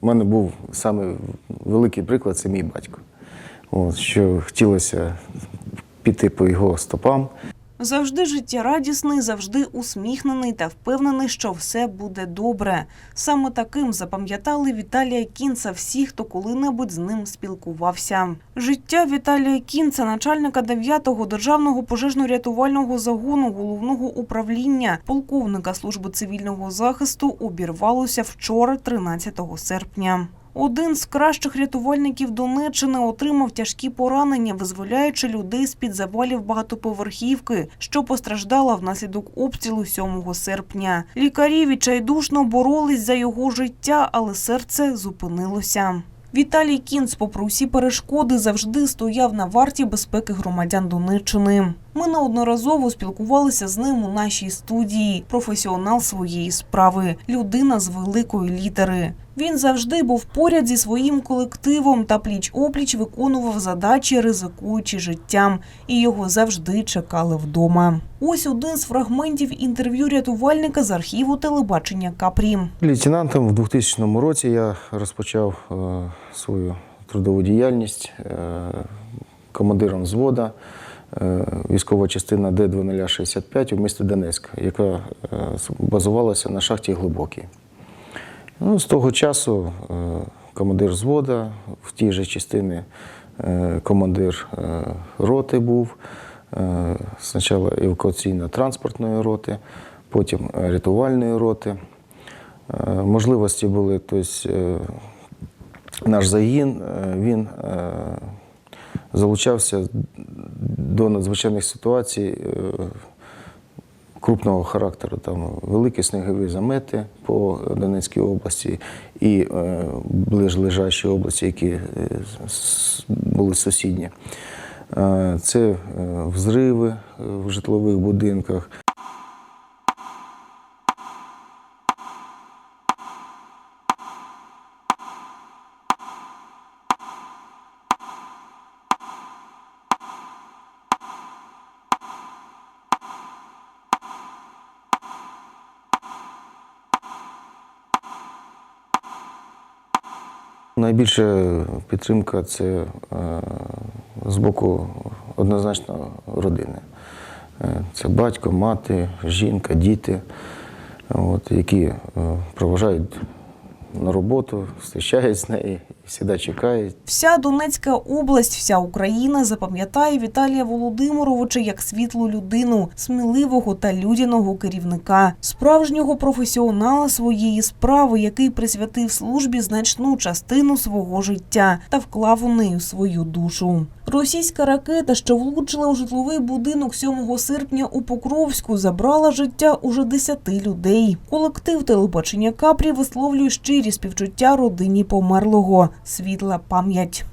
У мене був саме великий приклад це мій батько. От, що хотілося піти по його стопам. Завжди життєрадісний, завжди усміхнений та впевнений, що все буде добре. Саме таким запам'ятали Віталія Кінца всі, хто коли-небудь з ним спілкувався. Життя Віталія Кінца, начальника 9-го державного пожежно-рятувального загону головного управління, полковника служби цивільного захисту, обірвалося вчора, 13 серпня. Один з кращих рятувальників Донеччини отримав тяжкі поранення, визволяючи людей з під завалів багатоповерхівки, що постраждала внаслідок обстрілу 7 серпня. Лікарі відчайдушно боролись за його життя, але серце зупинилося. Віталій Кінц, попри усі перешкоди, завжди стояв на варті безпеки громадян Донеччини. Ми неодноразово спілкувалися з ним у нашій студії. Професіонал своєї справи, людина з великої літери. Він завжди був поряд зі своїм колективом та пліч-опліч виконував задачі, ризикуючи життям, і його завжди чекали вдома. Ось один з фрагментів інтерв'ю рятувальника з архіву телебачення Капрі. Лейтенантом в 2000 році я розпочав е, свою трудову діяльність е, командиром взвода е, військова частина Д-2065 у місті Донецьк, яка базувалася на шахті Глибокій. Ну, з того часу е, командир взвода, в тій же частині е, командир е, роти був, спочатку евакуаційно-транспортної роти, потім рятувальної роти. Можливості були, тобто наш загін, він залучався до надзвичайних ситуацій крупного характеру. Там великі снігові замети по Донецькій області і е, ближлежащі області, які е, були сусідні. Е, Це е, взриви е, в житлових будинках. Найбільша підтримка це е, з боку однозначно родини. Е, Це батько, мати, жінка, діти, от, які е, проважають на роботу, зустрічають з нею, завжди чекають. Вся Донецька область, вся Україна запам'ятає Віталія Володимировича як світлу людину, сміливого та людяного керівника, справжнього професіонала своєї справи, який присвятив службі значну частину свого життя та вклав у неї свою душу. Російська ракета, що влучила у житловий будинок 7 серпня у Покровську, забрала життя уже 10 людей. Колектив телебачення Капрі висловлює щирі співчуття родині померлого. Світла пам'ять.